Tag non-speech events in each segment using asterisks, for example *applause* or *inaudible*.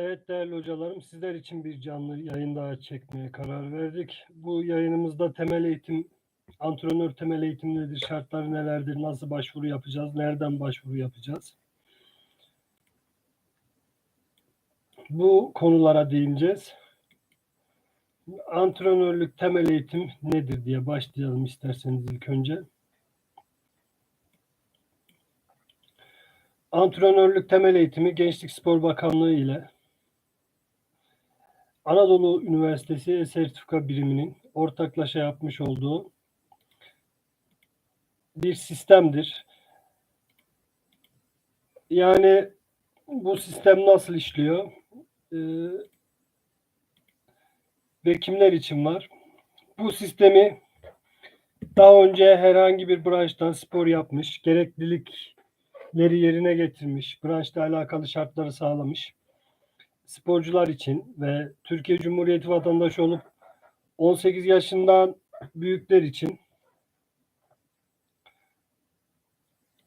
Evet değerli hocalarım, sizler için bir canlı yayın daha çekmeye karar verdik. Bu yayınımızda temel eğitim, antrenör temel eğitim nedir, şartları nelerdir, nasıl başvuru yapacağız, nereden başvuru yapacağız? Bu konulara değineceğiz. Antrenörlük temel eğitim nedir diye başlayalım isterseniz ilk önce. Antrenörlük temel eğitimi Gençlik Spor Bakanlığı ile Anadolu Üniversitesi sertifika biriminin ortaklaşa yapmış olduğu bir sistemdir. Yani bu sistem nasıl işliyor? Ee, ve kimler için var? Bu sistemi daha önce herhangi bir branştan spor yapmış, gereklilikleri yerine getirmiş, branşla alakalı şartları sağlamış sporcular için ve Türkiye Cumhuriyeti vatandaşı olup 18 yaşından büyükler için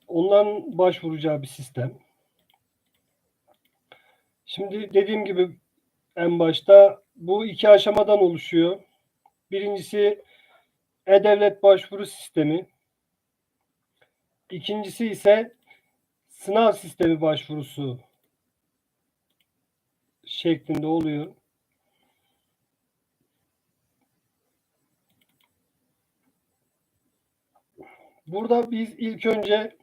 onların başvuracağı bir sistem. Şimdi dediğim gibi en başta bu iki aşamadan oluşuyor. Birincisi e-devlet başvuru sistemi. İkincisi ise sınav sistemi başvurusu şeklinde oluyor. Burada biz ilk önce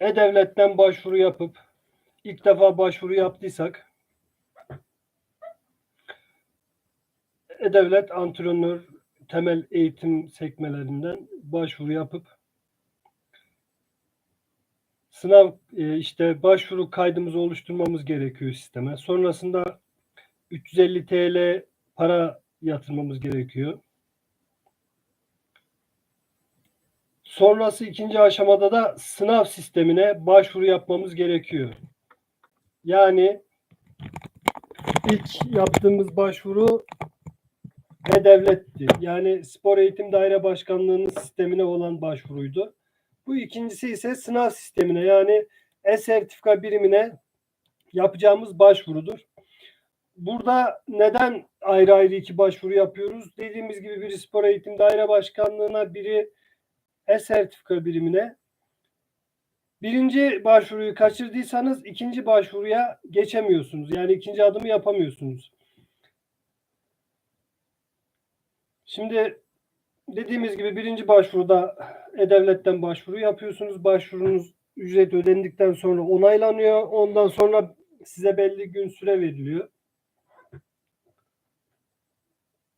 E-Devlet'ten başvuru yapıp ilk defa başvuru yaptıysak E-Devlet antrenör temel eğitim sekmelerinden başvuru yapıp sınav e, işte başvuru kaydımızı oluşturmamız gerekiyor sisteme. Sonrasında 350 TL para yatırmamız gerekiyor. Sonrası ikinci aşamada da sınav sistemine başvuru yapmamız gerekiyor. Yani ilk yaptığımız başvuru E-Devlet'ti. Yani Spor Eğitim Daire Başkanlığı'nın sistemine olan başvuruydu. Bu ikincisi ise sınav sistemine yani e-sertifika birimine yapacağımız başvurudur. Burada neden ayrı ayrı iki başvuru yapıyoruz? Dediğimiz gibi biri Spor Eğitim Daire Başkanlığı'na, biri e-sertifika birimine. Birinci başvuruyu kaçırdıysanız ikinci başvuruya geçemiyorsunuz. Yani ikinci adımı yapamıyorsunuz. Şimdi dediğimiz gibi birinci başvuruda E-Devlet'ten başvuru yapıyorsunuz. Başvurunuz ücret ödendikten sonra onaylanıyor. Ondan sonra size belli gün süre veriliyor.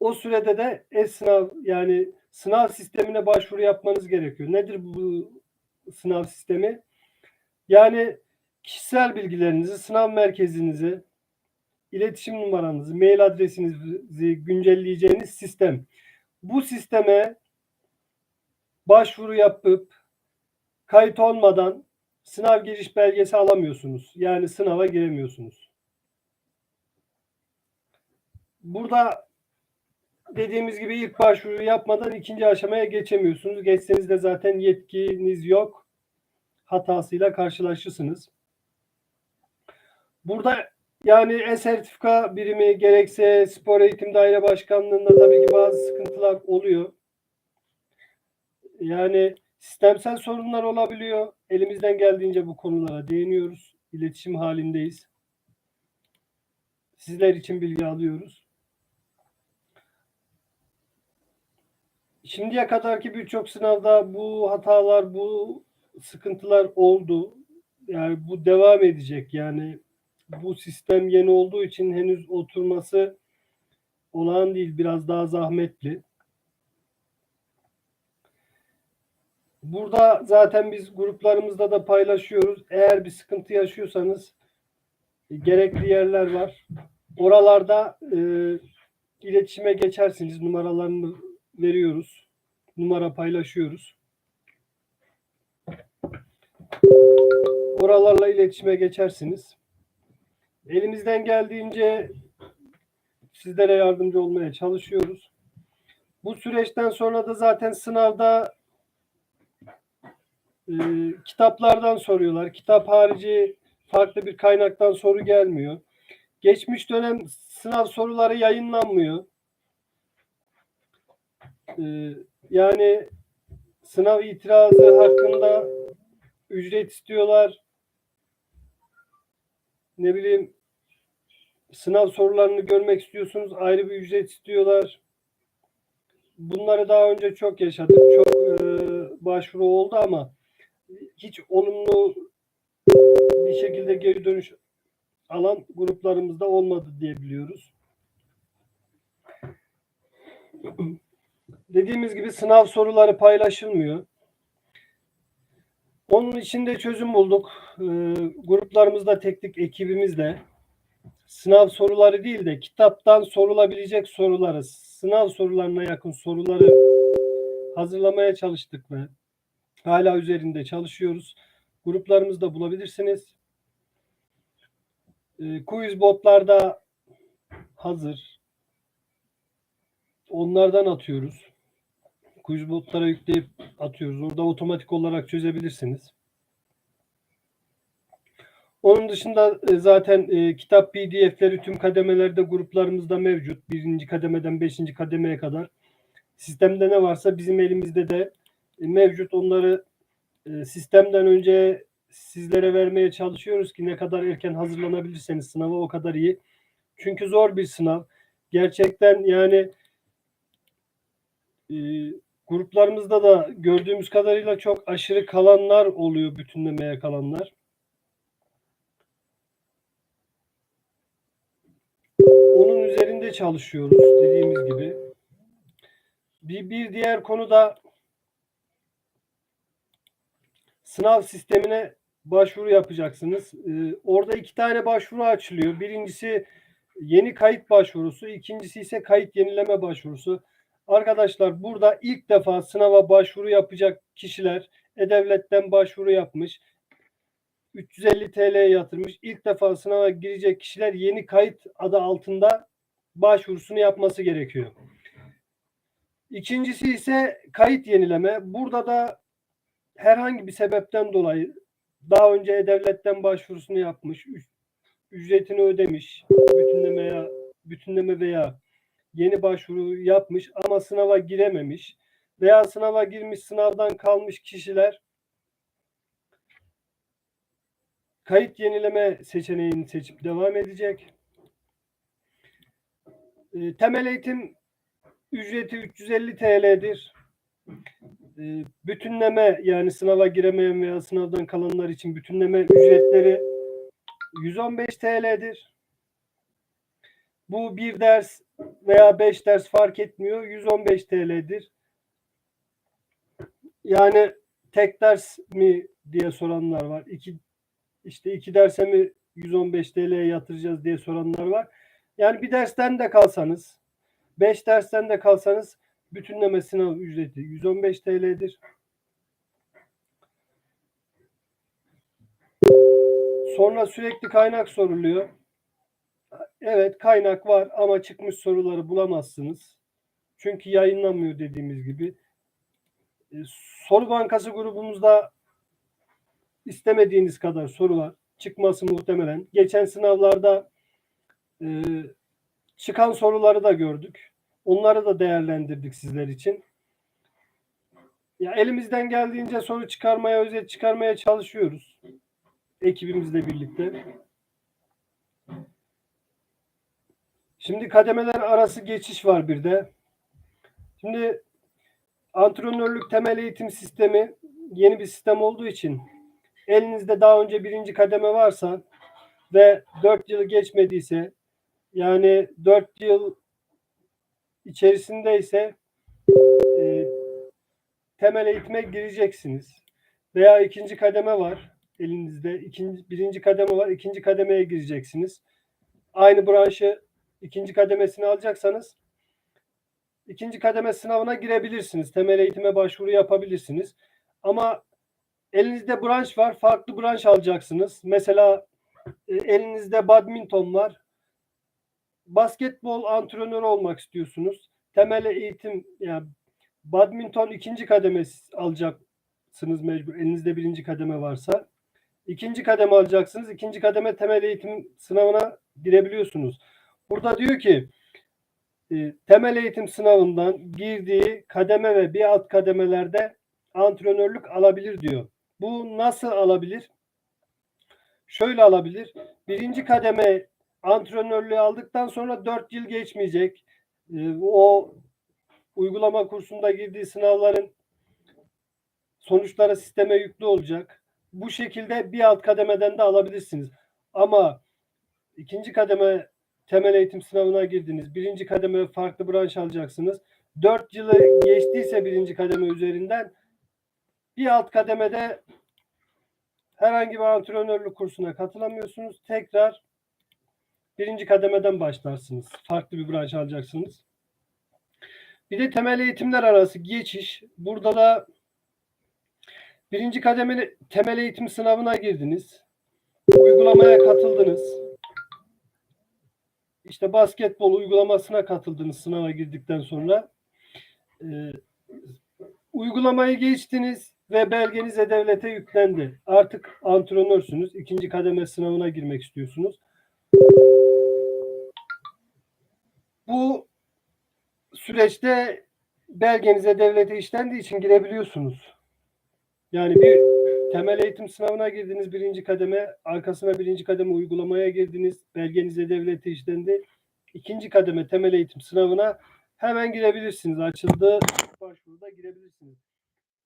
O sürede de e-sınav yani sınav sistemine başvuru yapmanız gerekiyor. Nedir bu sınav sistemi? Yani kişisel bilgilerinizi, sınav merkezinizi, iletişim numaranızı, mail adresinizi güncelleyeceğiniz sistem. Bu sisteme başvuru yapıp kayıt olmadan sınav giriş belgesi alamıyorsunuz. Yani sınava giremiyorsunuz. Burada dediğimiz gibi ilk başvuru yapmadan ikinci aşamaya geçemiyorsunuz. Geçseniz de zaten yetkiniz yok. Hatasıyla karşılaşırsınız. Burada yani e-sertifika birimi gerekse spor eğitim daire başkanlığında tabii ki bazı sıkıntılar oluyor. Yani sistemsel sorunlar olabiliyor. Elimizden geldiğince bu konulara değiniyoruz. İletişim halindeyiz. Sizler için bilgi alıyoruz. Şimdiye kadarki birçok sınavda bu hatalar, bu sıkıntılar oldu. Yani bu devam edecek. Yani bu sistem yeni olduğu için henüz oturması olağan değil. Biraz daha zahmetli. Burada zaten biz gruplarımızda da paylaşıyoruz. Eğer bir sıkıntı yaşıyorsanız gerekli yerler var. Oralarda e, iletişime geçersiniz. Numaralarını veriyoruz. Numara paylaşıyoruz. Oralarla iletişime geçersiniz. Elimizden geldiğince sizlere yardımcı olmaya çalışıyoruz. Bu süreçten sonra da zaten sınavda e, kitaplardan soruyorlar. Kitap harici farklı bir kaynaktan soru gelmiyor. Geçmiş dönem sınav soruları yayınlanmıyor. Ee, yani sınav itirazı hakkında ücret istiyorlar. Ne bileyim sınav sorularını görmek istiyorsunuz ayrı bir ücret istiyorlar. Bunları daha önce çok yaşadık. Çok e, başvuru oldu ama hiç olumlu bir şekilde geri dönüş alan gruplarımızda olmadı diye biliyoruz. *clears throat* Dediğimiz gibi sınav soruları paylaşılmıyor. Onun için de çözüm bulduk. Ee, gruplarımızda teknik ekibimizle sınav soruları değil de kitaptan sorulabilecek soruları, sınav sorularına yakın soruları hazırlamaya çalıştık ve hala üzerinde çalışıyoruz. Gruplarımızda bulabilirsiniz. E, quiz botlarda hazır. Onlardan atıyoruz. Quiz botlara yükleyip atıyoruz. Orada otomatik olarak çözebilirsiniz. Onun dışında e, zaten e, kitap PDF'leri tüm kademelerde gruplarımızda mevcut. Birinci kademeden beşinci kademeye kadar. Sistemde ne varsa bizim elimizde de e, mevcut. Onları sistemden önce sizlere vermeye çalışıyoruz ki ne kadar erken hazırlanabilirseniz sınava o kadar iyi. Çünkü zor bir sınav. Gerçekten yani e, gruplarımızda da gördüğümüz kadarıyla çok aşırı kalanlar oluyor bütünlemeye kalanlar. Onun üzerinde çalışıyoruz dediğimiz gibi. Bir, bir diğer konu da sınav sistemine başvuru yapacaksınız. Ee, orada iki tane başvuru açılıyor. Birincisi yeni kayıt başvurusu, ikincisi ise kayıt yenileme başvurusu. Arkadaşlar burada ilk defa sınava başvuru yapacak kişiler E-Devlet'ten başvuru yapmış. 350 TL yatırmış. İlk defa sınava girecek kişiler yeni kayıt adı altında başvurusunu yapması gerekiyor. İkincisi ise kayıt yenileme. Burada da herhangi bir sebepten dolayı daha önce E-Devlet'ten başvurusunu yapmış, ücretini ödemiş, bütünleme veya, bütünleme veya yeni başvuru yapmış ama sınava girememiş veya sınava girmiş sınavdan kalmış kişiler kayıt yenileme seçeneğini seçip devam edecek. E, temel eğitim ücreti 350 TL'dir. E, bütünleme yani sınava giremeyen veya sınavdan kalanlar için bütünleme ücretleri 115 TL'dir. Bu bir ders veya beş ders fark etmiyor. 115 TL'dir. Yani tek ders mi diye soranlar var. İki, işte iki derse mi 115 TL'ye yatıracağız diye soranlar var. Yani bir dersten de kalsanız, beş dersten de kalsanız bütünleme sınav ücreti 115 TL'dir. Sonra sürekli kaynak soruluyor. Evet kaynak var ama çıkmış soruları bulamazsınız. Çünkü yayınlanmıyor dediğimiz gibi. E, soru bankası grubumuzda istemediğiniz kadar soru var. Çıkması muhtemelen. Geçen sınavlarda e, çıkan soruları da gördük. Onları da değerlendirdik sizler için. Ya elimizden geldiğince soru çıkarmaya, özet çıkarmaya çalışıyoruz. Ekibimizle birlikte. Şimdi kademeler arası geçiş var bir de. Şimdi antrenörlük temel eğitim sistemi yeni bir sistem olduğu için elinizde daha önce birinci kademe varsa ve dört yıl geçmediyse yani dört yıl içerisindeyse e, temel eğitime gireceksiniz. Veya ikinci kademe var elinizde. ikinci, birinci kademe var. ikinci kademeye gireceksiniz. Aynı branşı ikinci kademesini alacaksanız ikinci kademe sınavına girebilirsiniz. Temel eğitime başvuru yapabilirsiniz. Ama elinizde branş var. Farklı branş alacaksınız. Mesela e, elinizde badminton var. Basketbol antrenörü olmak istiyorsunuz. Temel eğitim yani badminton ikinci kademe alacaksınız mecbur. Elinizde birinci kademe varsa. İkinci kademe alacaksınız. İkinci kademe temel eğitim sınavına girebiliyorsunuz. Burada diyor ki e, temel eğitim sınavından girdiği kademe ve bir alt kademelerde antrenörlük alabilir diyor. Bu nasıl alabilir? Şöyle alabilir. Birinci kademe antrenörlüğü aldıktan sonra 4 yıl geçmeyecek. E, o uygulama kursunda girdiği sınavların sonuçları sisteme yüklü olacak. Bu şekilde bir alt kademeden de alabilirsiniz. Ama ikinci kademe temel eğitim sınavına girdiniz. Birinci kademe farklı branş alacaksınız. Dört yılı geçtiyse birinci kademe üzerinden bir alt kademede herhangi bir antrenörlük kursuna katılamıyorsunuz. Tekrar birinci kademeden başlarsınız. Farklı bir branş alacaksınız. Bir de temel eğitimler arası geçiş. Burada da birinci kademeli temel eğitim sınavına girdiniz. Uygulamaya katıldınız. İşte basketbol uygulamasına katıldınız sınava girdikten sonra. Ee, uygulamayı geçtiniz ve belgenize devlete yüklendi. Artık antrenörsünüz. İkinci kademe sınavına girmek istiyorsunuz. Bu süreçte belgenize devlete işlendiği için girebiliyorsunuz. Yani bir temel eğitim sınavına girdiniz birinci kademe, arkasına birinci kademe uygulamaya girdiniz, belgenize devlete işlendi. İkinci kademe temel eğitim sınavına hemen girebilirsiniz. Açıldığı başvuruda girebilirsiniz.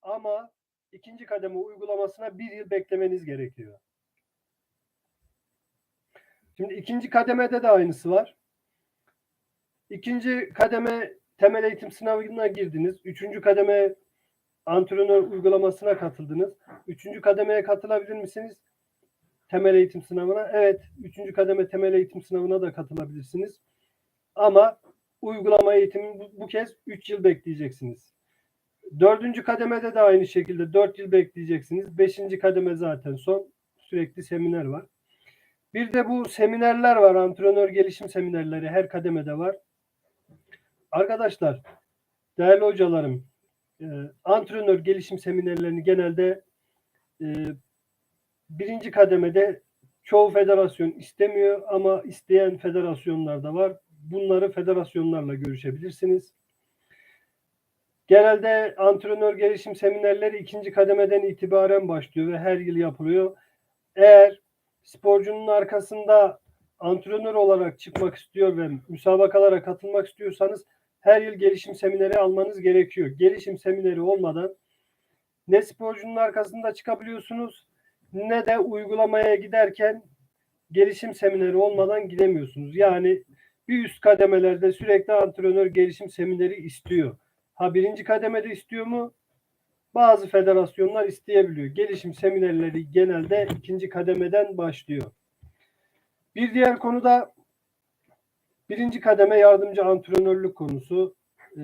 Ama ikinci kademe uygulamasına bir yıl beklemeniz gerekiyor. Şimdi ikinci kademede de aynısı var. İkinci kademe temel eğitim sınavına girdiniz. Üçüncü kademe antrenör uygulamasına katıldınız. Üçüncü kademeye katılabilir misiniz? Temel eğitim sınavına. Evet. Üçüncü kademe temel eğitim sınavına da katılabilirsiniz. Ama uygulama eğitimi bu, bu kez 3 yıl bekleyeceksiniz. Dördüncü kademede de aynı şekilde 4 yıl bekleyeceksiniz. Beşinci kademe zaten son. Sürekli seminer var. Bir de bu seminerler var. Antrenör gelişim seminerleri her kademede var. Arkadaşlar, değerli hocalarım, e, antrenör gelişim seminerlerini genelde e, birinci kademede çoğu federasyon istemiyor ama isteyen federasyonlar da var. Bunları federasyonlarla görüşebilirsiniz. Genelde antrenör gelişim seminerleri ikinci kademeden itibaren başlıyor ve her yıl yapılıyor. Eğer sporcunun arkasında antrenör olarak çıkmak istiyor ve müsabakalara katılmak istiyorsanız her yıl gelişim semineri almanız gerekiyor. Gelişim semineri olmadan ne sporcunun arkasında çıkabiliyorsunuz ne de uygulamaya giderken gelişim semineri olmadan gidemiyorsunuz. Yani bir üst kademelerde sürekli antrenör gelişim semineri istiyor. Ha birinci kademede istiyor mu? Bazı federasyonlar isteyebiliyor. Gelişim seminerleri genelde ikinci kademeden başlıyor. Bir diğer konu da birinci kademe yardımcı antrenörlük konusu. Ee,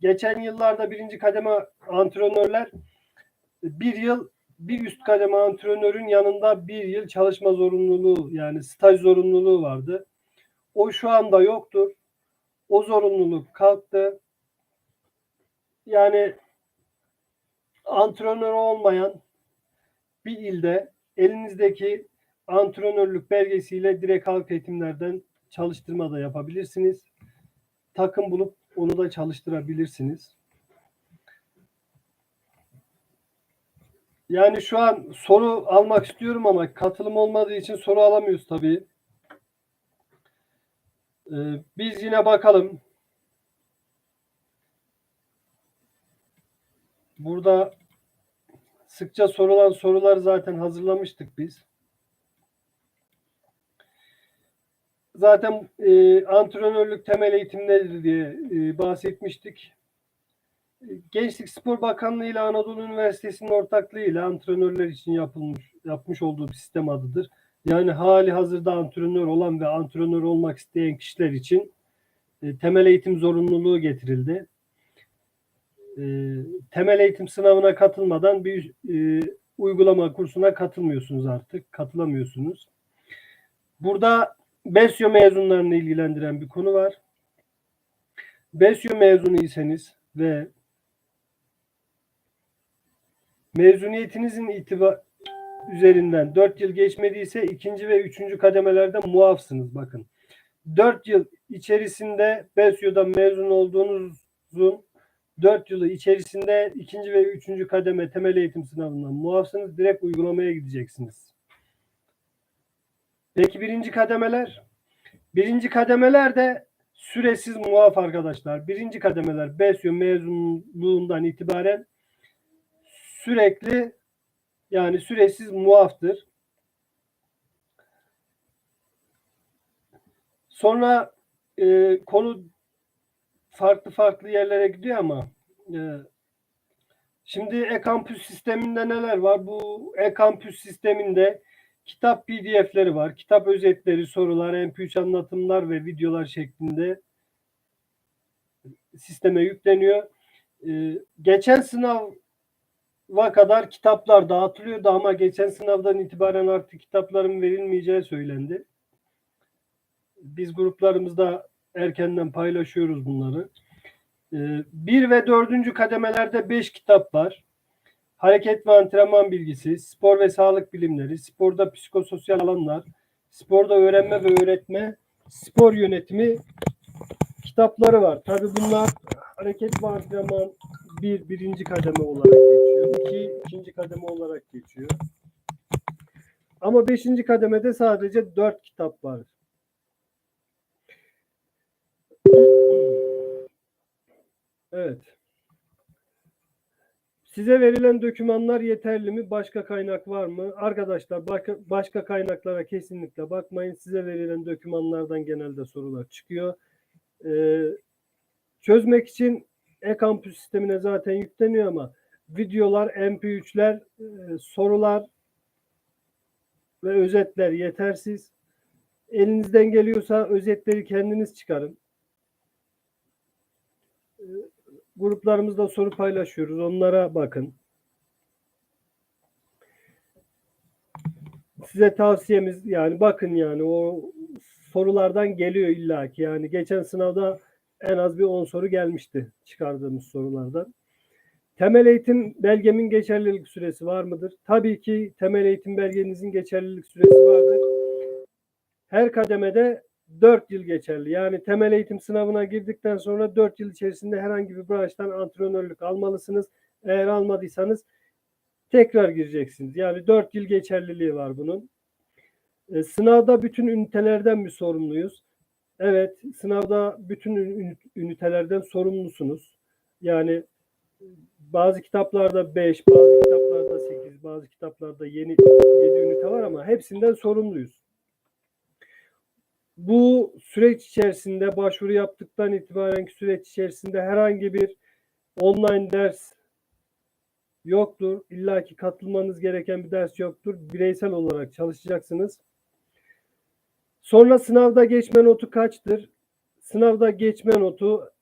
geçen yıllarda birinci kademe antrenörler bir yıl bir üst kademe antrenörün yanında bir yıl çalışma zorunluluğu yani staj zorunluluğu vardı. O şu anda yoktur. O zorunluluk kalktı. Yani antrenör olmayan bir ilde elinizdeki antrenörlük belgesiyle direkt halk eğitimlerden çalıştırma da yapabilirsiniz. Takım bulup onu da çalıştırabilirsiniz. Yani şu an soru almak istiyorum ama katılım olmadığı için soru alamıyoruz tabii. Ee, biz yine bakalım. Burada sıkça sorulan sorular zaten hazırlamıştık biz. Zaten e, antrenörlük temel eğitim nedir diye e, bahsetmiştik. Gençlik Spor Bakanlığı ile Anadolu Üniversitesi'nin ortaklığıyla antrenörler için yapılmış yapmış olduğu bir sistem adıdır. Yani hali hazırda antrenör olan ve antrenör olmak isteyen kişiler için e, temel eğitim zorunluluğu getirildi. E, temel eğitim sınavına katılmadan bir e, uygulama kursuna katılmıyorsunuz artık. Katılamıyorsunuz. Burada BESYO mezunlarını ilgilendiren bir konu var. BESYO mezunu iseniz ve mezuniyetinizin itibar üzerinden 4 yıl geçmediyse ikinci ve üçüncü kademelerde muafsınız bakın. 4 yıl içerisinde BESYO'dan mezun olduğunuzun 4 yılı içerisinde ikinci ve üçüncü kademe temel eğitim sınavından muafsınız. Direkt uygulamaya gideceksiniz. Peki birinci kademeler? Birinci kademeler de süresiz muaf arkadaşlar. Birinci kademeler BESYO mezunluğundan itibaren sürekli yani süresiz muaftır. Sonra e, konu farklı farklı yerlere gidiyor ama e, şimdi e-kampüs sisteminde neler var? Bu e-kampüs sisteminde kitap PDF'leri var. Kitap özetleri, sorular, MP3 anlatımlar ve videolar şeklinde sisteme yükleniyor. E, geçen sınava kadar kitaplar dağıtılıyordu ama geçen sınavdan itibaren artık kitapların verilmeyeceği söylendi. Biz gruplarımızda erkenden paylaşıyoruz bunları. Ee, Bir ve dördüncü kademelerde beş kitap var. Hareket ve antrenman bilgisi, spor ve sağlık bilimleri, sporda psikososyal alanlar, sporda öğrenme ve öğretme, spor yönetimi kitapları var. Tabii bunlar hareket ve antrenman bir, birinci kademe olarak geçiyor. İki, ikinci kademe olarak geçiyor. Ama beşinci kademede sadece dört kitap var. Evet. Size verilen dokümanlar yeterli mi? Başka kaynak var mı? Arkadaşlar başka, başka kaynaklara kesinlikle bakmayın. Size verilen dokümanlardan genelde sorular çıkıyor. Ee, çözmek için e-kampüs sistemine zaten yükleniyor ama videolar, MP3'ler, e, sorular ve özetler yetersiz. Elinizden geliyorsa özetleri kendiniz çıkarın. Ee, gruplarımızda soru paylaşıyoruz. Onlara bakın. Size tavsiyemiz yani bakın yani o sorulardan geliyor illaki. Yani geçen sınavda en az bir 10 soru gelmişti çıkardığımız sorulardan. Temel eğitim belgemin geçerlilik süresi var mıdır? Tabii ki temel eğitim belgenizin geçerlilik süresi vardır. Her kademede 4 yıl geçerli. Yani temel eğitim sınavına girdikten sonra 4 yıl içerisinde herhangi bir branştan antrenörlük almalısınız. Eğer almadıysanız tekrar gireceksiniz. Yani 4 yıl geçerliliği var bunun. E, sınavda bütün ünitelerden mi sorumluyuz? Evet, sınavda bütün ün- ünitelerden sorumlusunuz. Yani bazı kitaplarda 5, bazı kitaplarda 8, bazı kitaplarda yeni 7 ünite var ama hepsinden sorumluyuz. Bu süreç içerisinde başvuru yaptıktan itibaren süreç içerisinde herhangi bir online ders yoktur. İlla ki katılmanız gereken bir ders yoktur. Bireysel olarak çalışacaksınız. Sonra sınavda geçme notu kaçtır? Sınavda geçme notu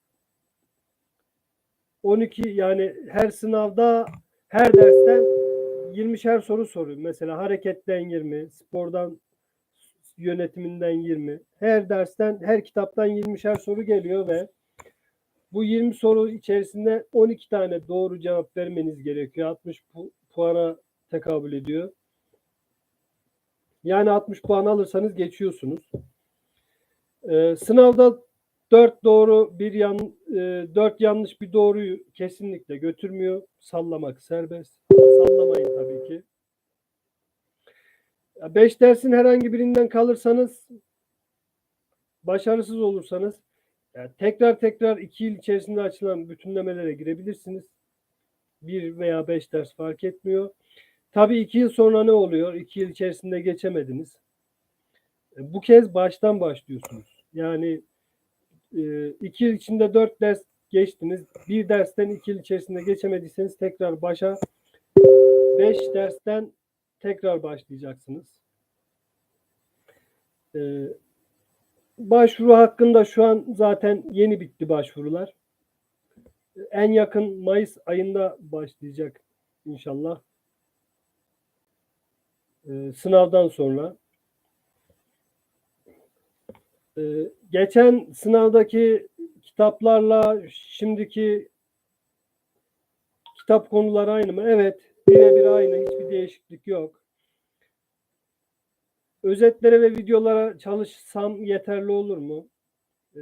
12 yani her sınavda her dersten 20'şer soru soruyor. Mesela hareketten 20, spordan yönetiminden 20. Her dersten, her kitaptan 20'şer soru geliyor ve bu 20 soru içerisinde 12 tane doğru cevap vermeniz gerekiyor. 60 pu- puana tekabül ediyor. Yani 60 puan alırsanız geçiyorsunuz. Ee, sınavda 4 doğru, bir yan, 4 yanlış bir doğruyu kesinlikle götürmüyor. Sallamak serbest. Sallamayın. 5 dersin herhangi birinden kalırsanız başarısız olursanız yani tekrar tekrar 2 yıl içerisinde açılan bütünlemelere girebilirsiniz. 1 veya 5 ders fark etmiyor. Tabii 2 yıl sonra ne oluyor? 2 yıl içerisinde geçemediniz. E, Bu kez baştan başlıyorsunuz. Yani 2 yıl içinde 4 ders geçtiniz. Bir dersten 2 yıl içerisinde geçemediyseniz tekrar başa 5 dersten tekrar başlayacaksınız. Ee, başvuru hakkında şu an zaten yeni bitti başvurular. En yakın Mayıs ayında başlayacak inşallah. Ee, sınavdan sonra. Ee, geçen sınavdaki kitaplarla şimdiki kitap konuları aynı mı? Evet. Birebir aynı. Hiçbir değişiklik yok. özetlere ve videolara çalışsam yeterli olur mu? Ee,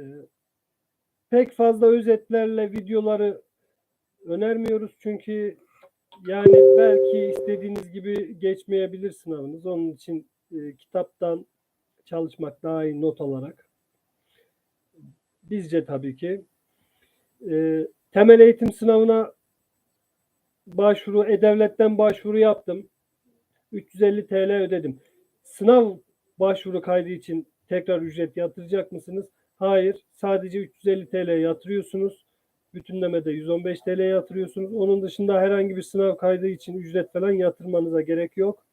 pek fazla özetlerle videoları önermiyoruz çünkü yani belki istediğiniz gibi geçmeyebilir sınavınız. Onun için e, kitaptan çalışmak daha iyi not alarak. Bizce tabii ki. E, temel eğitim sınavına başvuru, E-Devlet'ten başvuru yaptım. 350 TL ödedim. Sınav başvuru kaydı için tekrar ücret yatıracak mısınız? Hayır. Sadece 350 TL yatırıyorsunuz. Bütünlemede 115 TL yatırıyorsunuz. Onun dışında herhangi bir sınav kaydı için ücret falan yatırmanıza gerek yok.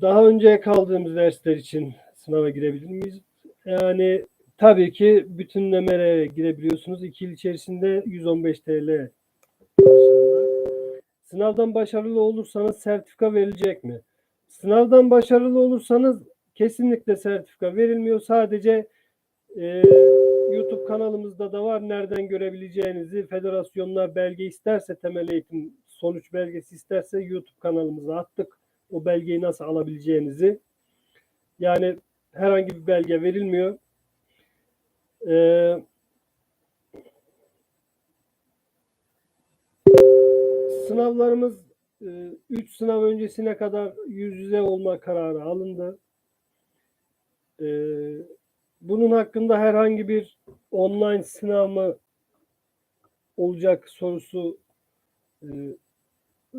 Daha önce kaldığımız dersler için sınava girebilir miyiz? Yani tabii ki bütünlemelere girebiliyorsunuz. İki yıl içerisinde 115 TL. Sınavdan başarılı olursanız sertifika verilecek mi? Sınavdan başarılı olursanız kesinlikle sertifika verilmiyor. Sadece e, YouTube kanalımızda da var. Nereden görebileceğinizi federasyonlar belge isterse temel eğitim sonuç belgesi isterse YouTube kanalımıza attık. O belgeyi nasıl alabileceğinizi. Yani herhangi bir belge verilmiyor. Ee, sınavlarımız 3 sınav öncesine kadar yüz yüze olma kararı alındı. Ee, bunun hakkında herhangi bir online sınav mı olacak sorusu e,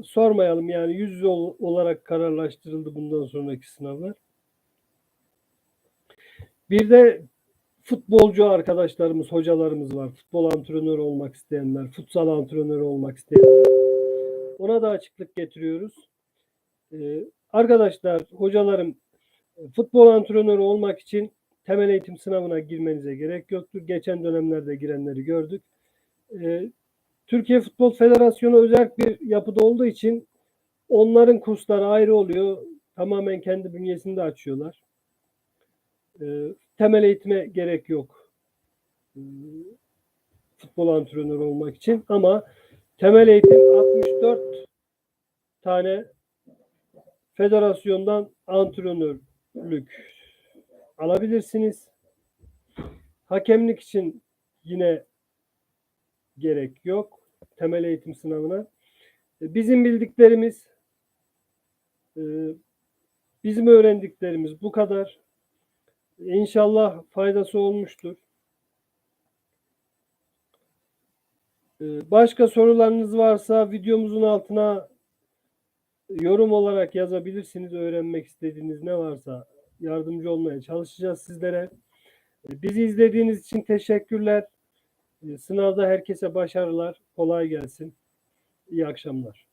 sormayalım. Yani yüz yüze ol- olarak kararlaştırıldı bundan sonraki sınavlar. Bir de futbolcu arkadaşlarımız, hocalarımız var. Futbol antrenörü olmak isteyenler, futsal antrenörü olmak isteyenler. Ona da açıklık getiriyoruz. Ee, arkadaşlar, hocalarım futbol antrenörü olmak için temel eğitim sınavına girmenize gerek yoktur. Geçen dönemlerde girenleri gördük. Ee, Türkiye Futbol Federasyonu özel bir yapıda olduğu için onların kursları ayrı oluyor. Tamamen kendi bünyesinde açıyorlar. Ee, temel eğitime gerek yok. Ee, futbol antrenörü olmak için ama temel eğitim 64 tane federasyondan antrenörlük alabilirsiniz. Hakemlik için yine gerek yok temel eğitim sınavına. E, Bizim bildiklerimiz, bizim öğrendiklerimiz bu kadar. İnşallah faydası olmuştur. E, Başka sorularınız varsa videomuzun altına yorum olarak yazabilirsiniz. Öğrenmek istediğiniz ne varsa yardımcı olmaya çalışacağız sizlere. E, Bizi izlediğiniz için teşekkürler. E, Sınavda herkese başarılar. Kolay gelsin. İyi akşamlar.